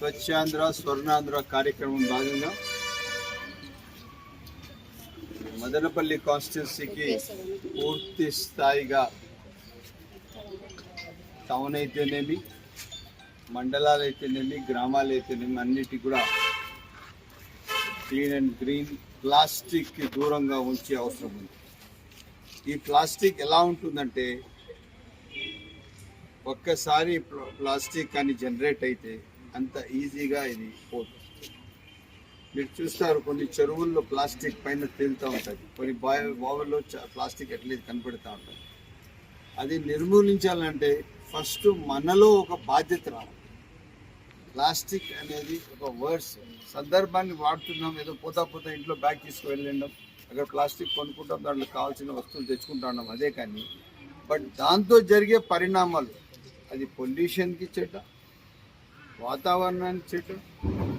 స్వచ్ఛాంధ్ర స్వర్ణాంధ్ర కార్యక్రమం భాగంగా మదనపల్లి కాన్స్టిట్యున్సీకి పూర్తి స్థాయిగా టౌన్ అయితేనేమి మండలాలు అయితేనేమి గ్రామాలు అయితేనేమి అన్నిటి కూడా క్లీన్ అండ్ గ్రీన్ ప్లాస్టిక్కి దూరంగా ఉంచే అవసరం ఉంది. ఈ ప్లాస్టిక్ ఎలా ఉంటుందంటే ఒక్కసారి ప్లాస్టిక్ కానీ జనరేట్ అయితే అంత ఈజీగా ఇది పోతుంది. మీరు చూస్తారు కొన్ని చెరువుల్లో ప్లాస్టిక్ పైన తేలుతూ ఉంటుంది. కొన్ని బావి బావుల్లో ప్లాస్టిక్ ఎట్లేదు కనపడుతూ ఉంటుంది. అది నిర్మూలించాలంటే ఫస్ట్ మనలో ఒక బాధ్యత రావాలి. ప్లాస్టిక్ అనేది ఒక వర్డ్స్ సందర్భాన్ని వాడుతున్నాం ఏదో పోతా పోతా ఇంట్లో బ్యాగ్ తీసుకువెళ్ళడం అక్కడ ప్లాస్టిక్ కొనుక్కుంటాం దాంట్లో కావాల్సిన వస్తువులు తెచ్చుకుంటాం అదే కానీ బట్ దాంతో జరిగే పరిణామాలు అది పొల్యూషన్కి చెడ్డ వాతావరణానికి చెట్లు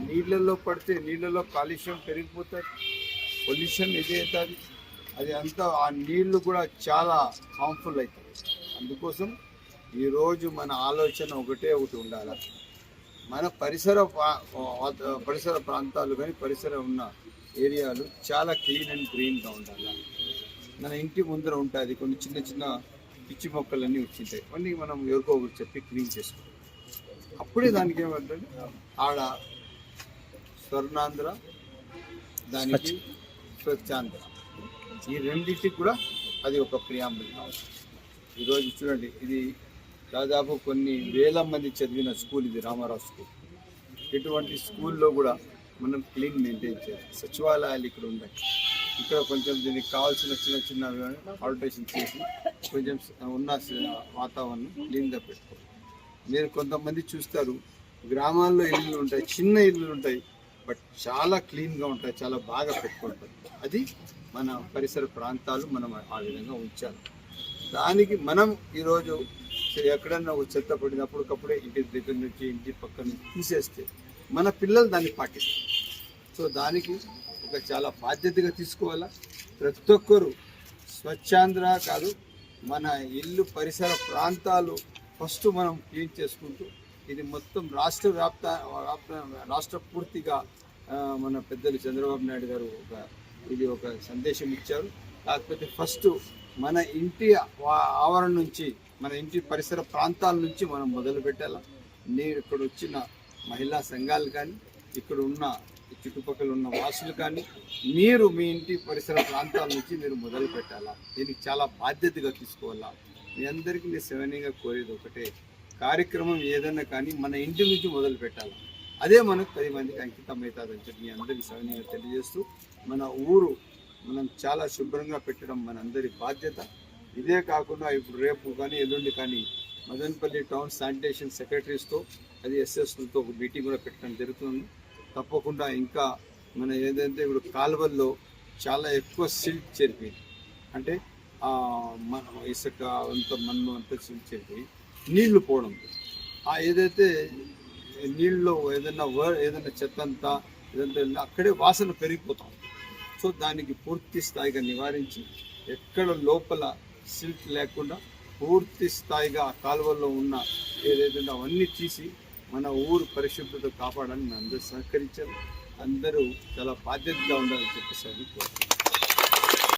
నీళ్ళల్లో పడితే నీళ్ళలో కాలుష్యం పెరిగిపోతుంది పొల్యూషన్ ఇది అవుతుంది అది అంతా ఆ నీళ్ళు కూడా చాలా హార్మ్ఫుల్ అవుతాయి. అందుకోసం ఈరోజు మన ఆలోచన ఒకటే ఒకటి ఉండాలి. మన పరిసర పరిసర ప్రాంతాలు కానీ పరిసర ఉన్న ఏరియాలు చాలా క్లీన్ అండ్ గ్రీన్గా ఉండాలి. మన ఇంటి ముందర ఉంటుంది కొన్ని చిన్న చిన్న పిచ్చి మొక్కలన్నీ వచ్చింటాయి. అన్నీ మనం ఎవరికో ఒకటి చెప్పి క్లీన్ చేసుకోవాలి. అప్పుడే దానికి ఏమంటే ఆడ స్వర్ణాంధ్ర దానికి స్వచ్ఛాంధ్ర. ఈ రెండింటికి కూడా అది ఒక ప్రియాంబుల్. కావచ్చు ఈరోజు చూడండి ఇది దాదాపు కొన్ని వేల మంది చదివిన స్కూల్ ఇది రామారావు స్కూల్. ఇటువంటి స్కూల్లో కూడా మనం క్లీన్ మెయింటైన్ చేయాలి. సచివాలయాలు ఇక్కడ ఉన్నాయి. ఇక్కడ కొంచెం దీనికి కావాల్సిన చిన్న చిన్న ఆల్టరేషన్ చేసి కొంచెం ఉన్న వాతావరణం క్లీన్గా పెట్టుకోవాలి. మీరు కొంతమంది చూస్తారు గ్రామాల్లో ఇల్లులు ఉంటాయి చిన్న ఇల్లులు ఉంటాయి బట్ చాలా క్లీన్గా ఉంటాయి చాలా బాగా పెట్టుకుంటాయి అది మన పరిసర ప్రాంతాలు మనం ఆ విధంగా ఉంచాలి. దానికి మనం ఈరోజు ఎక్కడన్నా ఒక చెత్త పడినప్పటికప్పుడే ఇంటి దగ్గర నుంచి ఇంటి పక్కన నుంచి తీసేస్తే మన పిల్లలు దాన్ని పాటిస్తారు. సో దానికి ఒక చాలా బాధ్యతగా తీసుకోవాలా? ప్రతి ఒక్కరు స్వచ్ఛాంధ్ర కాదు మన ఇల్లు పరిసర ప్రాంతాలు ఫస్ట్ మనం క్లీన్ చేసుకుంటూ ఇది మొత్తం రాష్ట్ర వ్యాప్త వ్యాప్త రాష్ట్ర పూర్తిగా మన పెద్దలు చంద్రబాబు నాయుడు గారు ఒక ఇది ఒక సందేశం ఇచ్చారు. కాకపోతే ఫస్ట్ మన ఇంటి ఆవరణ నుంచి మన ఇంటి పరిసర ప్రాంతాల నుంచి మనం మొదలు పెట్టాలా. నేను ఇక్కడ వచ్చిన మహిళా సంఘాలు కానీ ఇక్కడ ఉన్న చుట్టుపక్కల ఉన్న వాసులు కానీ మీరు మీ ఇంటి పరిసర ప్రాంతాల నుంచి మీరు మొదలు పెట్టాలా? దీనికి చాలా బాధ్యతగా తీసుకోవాలా? మీ అందరికీ నేను సెవెన్గా కోరేది ఒకటే కార్యక్రమం ఏదైనా కానీ మన ఇంటి నుంచి మొదలు పెట్టాలి. అదే మనకు పది మందికి అంకితం అవుతుందని చెప్పి మీ అందరికీ సవినీయంగా తెలియజేస్తూ మన ఊరు మనం చాలా శుభ్రంగా పెట్టడం మన అందరి బాధ్యత. ఇదే కాకుండా ఇప్పుడు రేపు కానీ ఎల్లుండి కానీ మదనపల్లి టౌన్ శానిటేషన్ సెక్రటరీస్తో అది ఎస్ఎస్లతో ఒక మీటింగ్ కూడా పెట్టడం జరుగుతుంది. తప్పకుండా ఇంకా మన ఏదైతే ఇప్పుడు కాలువల్లో చాలా ఎక్కువ సిల్ట్ చేరిపోయింది. అంటే మన ఇసుక అంత మన్ను అంతా సిల్ట్ నీళ్ళు పోవడం. ఆ ఏదైతే నీళ్ళలో ఏదైనా ఏదైనా చెత్త అంతా ఏదంతా అక్కడే వాసన పెరిగిపోతాం. సో దానికి పూర్తి స్థాయిగా నివారించి ఎక్కడ లోపల సిల్ట్ లేకుండా పూర్తి స్థాయిగా ఆ కాలువల్లో ఉన్న ఏదైతే అవన్నీ తీసి మన ఊరు పరిశుభ్రత కాపాడాలని అందరూ సహకరించారు. అందరూ చాలా బాధ్యతగా ఉండాలని చెప్పేసి అది